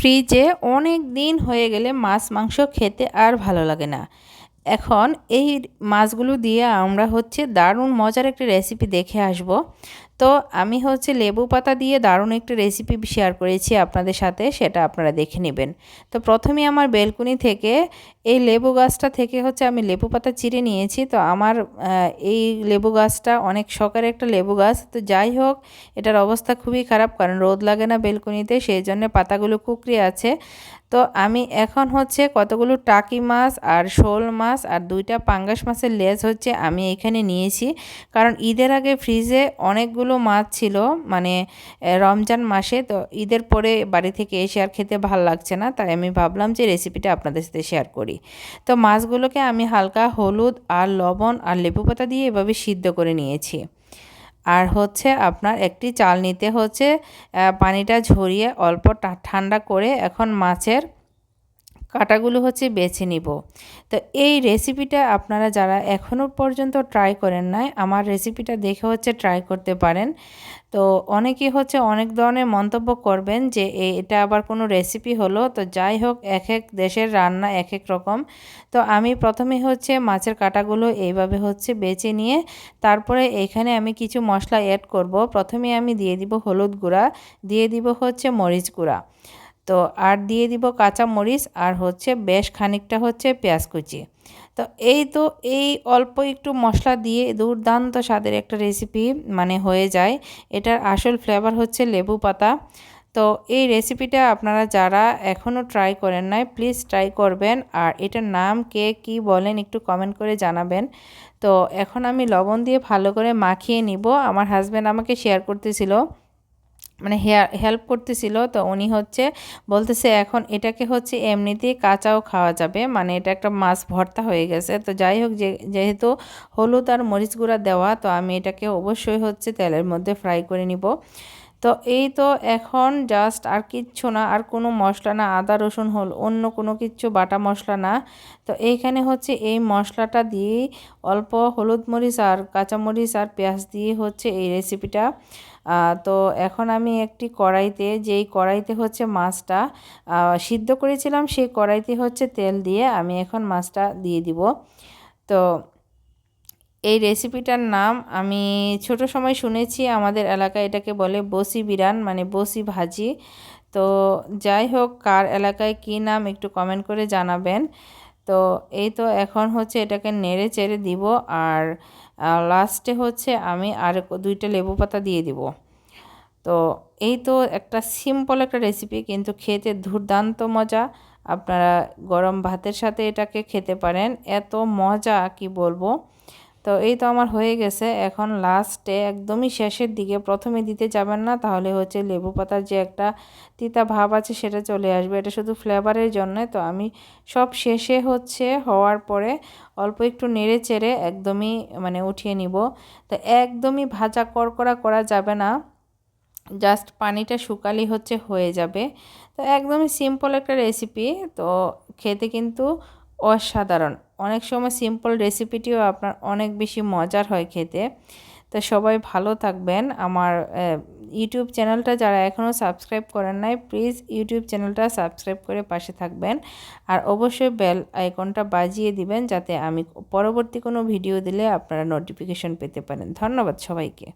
ফ্রিজে অনেক দিন হয়ে গেলে মাছ, মাংস খেতে আর ভালো লাগে না। এখন এই মাছগুলো দিয়ে আমরা হচ্ছে দারুণ মজার একটি রেসিপি দেখে আসব। তো আমি হচ্ছে লেবু পাতা দিয়ে দারুণ একটা রেসিপি শেয়ার করেছি আপনাদের সাথে, সেটা আপনারা দেখে নেবেন। তো প্রথমে আমার বেলকুনি থেকে এই লেবু গাছটা থেকে হচ্ছে আমি লেবু পাতা চিরে নিয়েছি। তো আমার এই লেবু গাছটা অনেক শখের একটা লেবু গাছ। তো যাই হোক, এটার অবস্থা খুবই খারাপ, কারণ রোদ লাগে না বেলকুনিতে, সেই জন্য পাতাগুলো কুকড়ে আছে। তো আমি এখন হচ্ছে কতগুলো টাকি মাছ আর শোল মাছ আর দুইটা পাঙ্গাস মাছের লেজ হচ্ছে আমি এখানে নিয়েছি। কারণ ঈদের আগে ফ্রিজে অনেকগুলো মাছ ছিল মানে রমজান মাসে, তো ঈদের পরে বাড়ি থেকে এসে আর খেতে ভালো লাগছে না, তাই আমি ভাবলাম যে রেসিপিটা আপনাদের সাথে শেয়ার করি। তো মাছগুলোকে আমি হালকা হলুদ আর লবণ আর লেবু পাতা দিয়ে এভাবে সিদ্ধ করে নিয়েছি। আর হচ্ছে আপনার একটি চাল নিতে হচ্ছে পানিটা ঝরিয়ে অল্প ঠান্ডা করে এখন মাছের কাটাগুলো হচ্ছে বেছে নিব। তো এই রেসিপিটা আপনারা যারা এখনও পর্যন্ত ট্রাই করেন নাই, আমার রেসিপিটা দেখে হচ্ছে ট্রাই করতে পারেন। তো অনেকে হচ্ছে অনেক ধরনের মন্তব্য করবেন যে এটা আবার কোনো রেসিপি হলো? তো যাই হোক, এক এক দেশের রান্না এক এক রকম। তো আমি প্রথমে হচ্ছে মাছের কাটাগুলো এইভাবে হচ্ছে বেছে নিয়ে, তারপরে এখানে আমি কিছু মশলা অ্যাড করব। প্রথমে আমি দিয়ে দিব হলুদ গুঁড়া, দিয়ে দিব হচ্ছে মরিচ গুঁড়া। তো আর দিয়ে দিব কাঁচা মরিচ আর হচ্ছে বেশ খানিকটা হচ্ছে পেঁয়াজ কুচি। তো এই তো এই অল্প একটু মশলা দিয়ে দুর্দান্ত স্বাদের একটা রেসিপি মানে হয়ে যায়। এটার আসল ফ্লেভার হচ্ছে লেবু পাতা। তো এই রেসিপিটা আপনারা যারা এখনও ট্রাই করেন নাই প্লিজ ট্রাই করবেন। আর এটার নাম কে কি বলেন একটু কমেন্ট করে জানাবেন। তো এখন আমি লবণ দিয়ে ভালো করে মাখিয়ে নিব। আমার হাজব্যান্ড আমাকে শেয়ার করতেছিল। মানে হেল্প করতেছিল। তো উনি হচ্ছে বলতেছে, এখন এটাকে হচ্ছে এমনিতেই কাঁচাও খাওয়া যাবে। মানে এটা একটা মাছ ভর্তা হয়ে গেছে। তো যাই হোক, যে, যেহেতু হলুদ আর মরিচ গুঁড়া দেওয়া, তো আমি এটাকে অবশ্যই হচ্ছে তেলের মধ্যে ফ্রাই করে নিব। তো এই তো এখন জাস্ট আর কিচ্ছু না, আর কোনো মশলা না, আদা, রসুন, হল, অন্য কোনো কিচ্ছু বাটা মশলা না। তো এইখানে হচ্ছে এই মশলাটা দিয়ে অল্প হলুদ মরিচ আর কাঁচামরিচ আর পেঁয়াজ দিয়ে হচ্ছে এই রেসিপিটা তো এখন আমি একটি কড়াইতে, যেই কড়াইতে হচ্ছে মাছটা সিদ্ধ করেছিলাম সেই কড়াইতে হচ্ছে তেল দিয়ে আমি এখন মাছটা দিয়ে দিব। তো এই রেসিপিটার নাম আমি ছোট সময় শুনেছি, আমাদের এলাকায় এটাকে বলে বসি বিরান মানে বসি ভাজি। তো যাই হোক, কার এলাকায় কী নাম একটু কমেন্ট করে জানাবেন। তো এই তো এখন হচ্ছে এটাকে নেড়ে চেড়ে দিব আর লাস্টে হচ্ছে আমি আর দুইটা লেবু পাতা দিয়ে দিব। তো এই তো একটা সিম্পল একটা রেসিপি কিন্তু খেতে দুর্দান্ত মজা। আপনারা গরম ভাতের সাথে এটাকে খেতে পারেন। এত মজা, কি বলব? তো এই তো আমার হয়ে গেছে। এখন লাস্টে একদমই শেষের দিকে, প্রথমে দিতে যাবেন না, তাহলে হচ্ছে লেবু পাতার যে একটা তিতা ভাব আছে সেটা চলে আসবে। এটা শুধু ফ্লেভারের জন্য, তো আমি সব শেষে হচ্ছে হওয়ার পরে অল্প একটু নেড়ে চেড়ে একদমই মানে উঠিয়ে নিব। তো একদমই ভাজা করকরা করা যাবে না জাস্ট পানিটা শুকালি হচ্ছে হয়ে যাবে। তো একদমই সিম্পল একটা রেসিপি তো খেতে কিন্তু অসাধারণ। অনেক সময় সিম্পল রেসিপিটিও আপনার অনেক বেশি মজার হয় খেতে। তো সবাই ভালো থাকবেন। আমার ইউটিউব চ্যানেলটা যারা এখনও সাবস্ক্রাইব করেন নাই প্লিজ ইউটিউব চ্যানেলটা সাবস্ক্রাইব করে পাশে থাকবেন। আর অবশ্যই বেল আইকনটা বাজিয়ে দিবেন, যাতে আমি পরবর্তী কোনো ভিডিও দিলে আপনারা নোটিফিকেশন পেতে পারেন। ধন্যবাদ সবাইকে।